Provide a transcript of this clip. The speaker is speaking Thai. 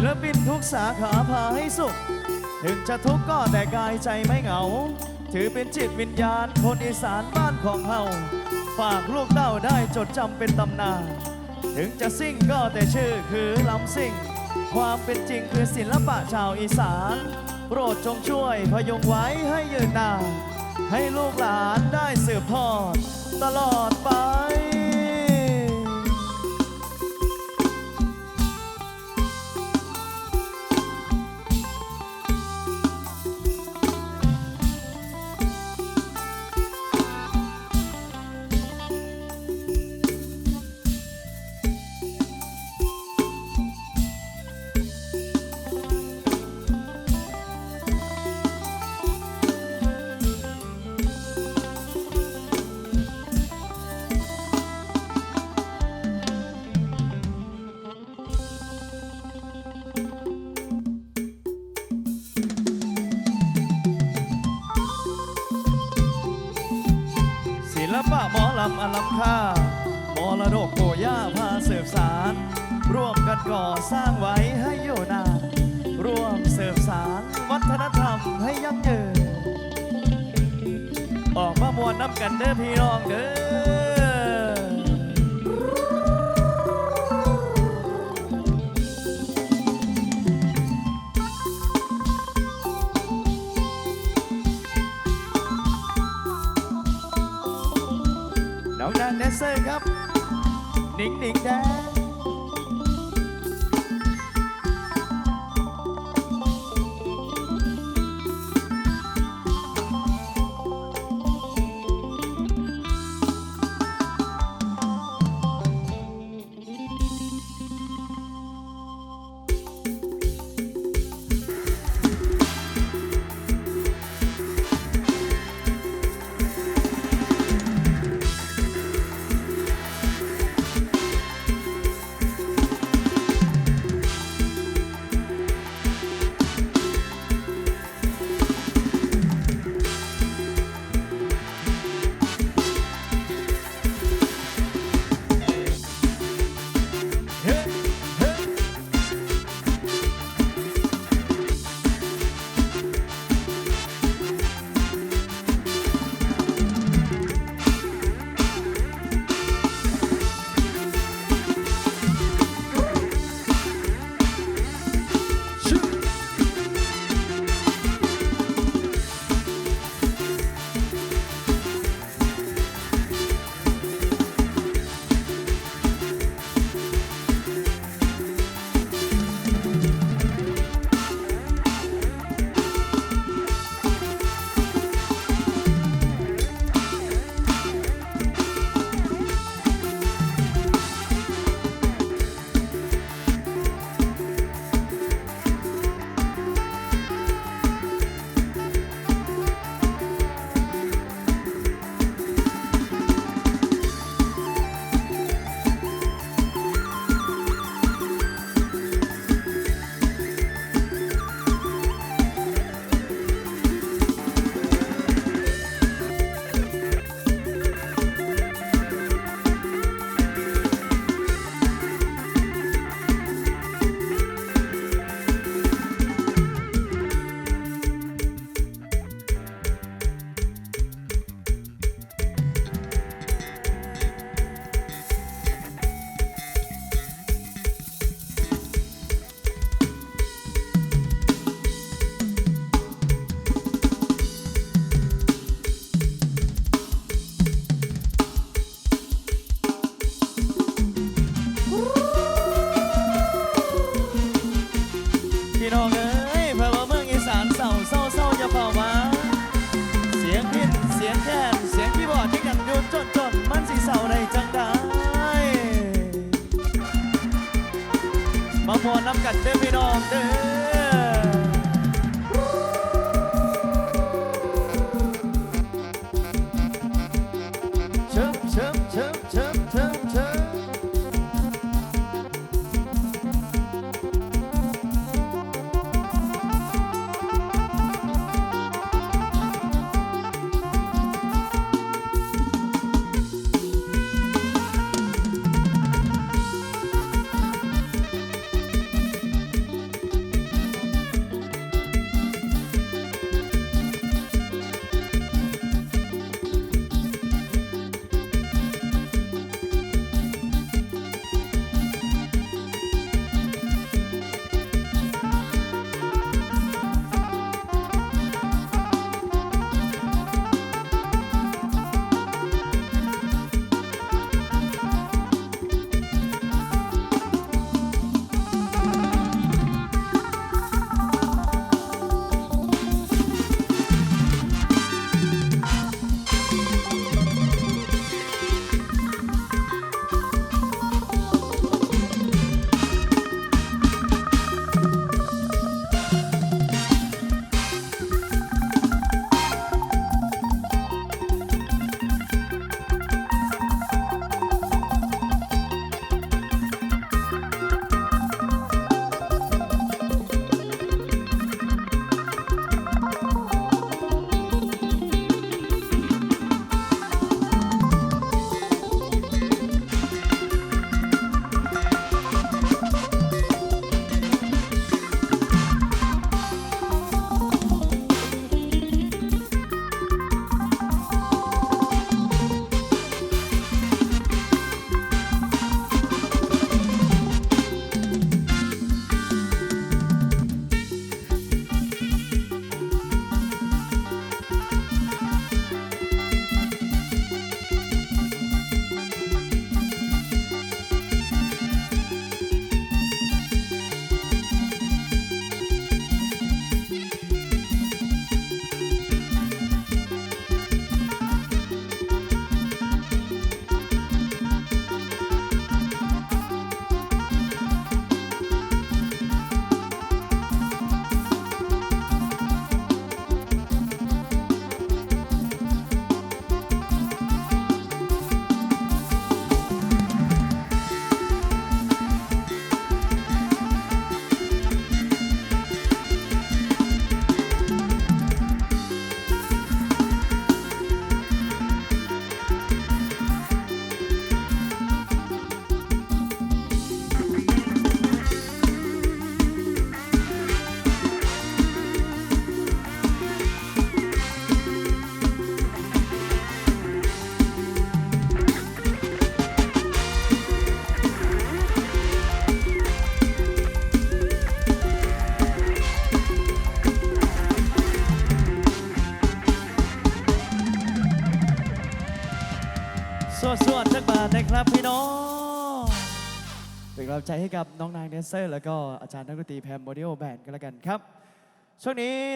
ศิลปินทุกสาขาพาให้สุข ถึงจะทุกข์ก็แต่กายใจไม่เหงา ถือเป็นจิตวิญญาณคนอีสานบ้านของเฮาฝากลูกเต้าได้จดจำเป็นตำนาน ถึงจะซิ่งก็แต่ชื่อคือลำซิ่ง ความเป็นจริงคือศิลปะชาวอีสาน โปรดจงช่วยพยงไว้ให้ยืนนานให้ลูกหลานได้สืบทอดตลอดไป ลปะหมอลำอลัมค่ามรดกโกย่าพาเสืบสาร ร่วมกันก่อสร้างไว้ให้อยู่นานร่วมเสืบสาร วัฒนธรรมให้ยั่งยืนออกมามวนน้ำกันเด้อพี่น้องเด้อ น้องนาแดนเซอร์ครับหนิงหนิงแดน มาพอน้ำกันเด้อพี่น้องเด้อ สวดสวดๆจักบาทนะครับพี่น้องเป็นกำลังใจให้กับน้องนางแดนเซอร์ แล้วก็อาจารย์นักดนตรีแพมโมเดลแบนด์กันแล้วกันครับ ช่วงนี้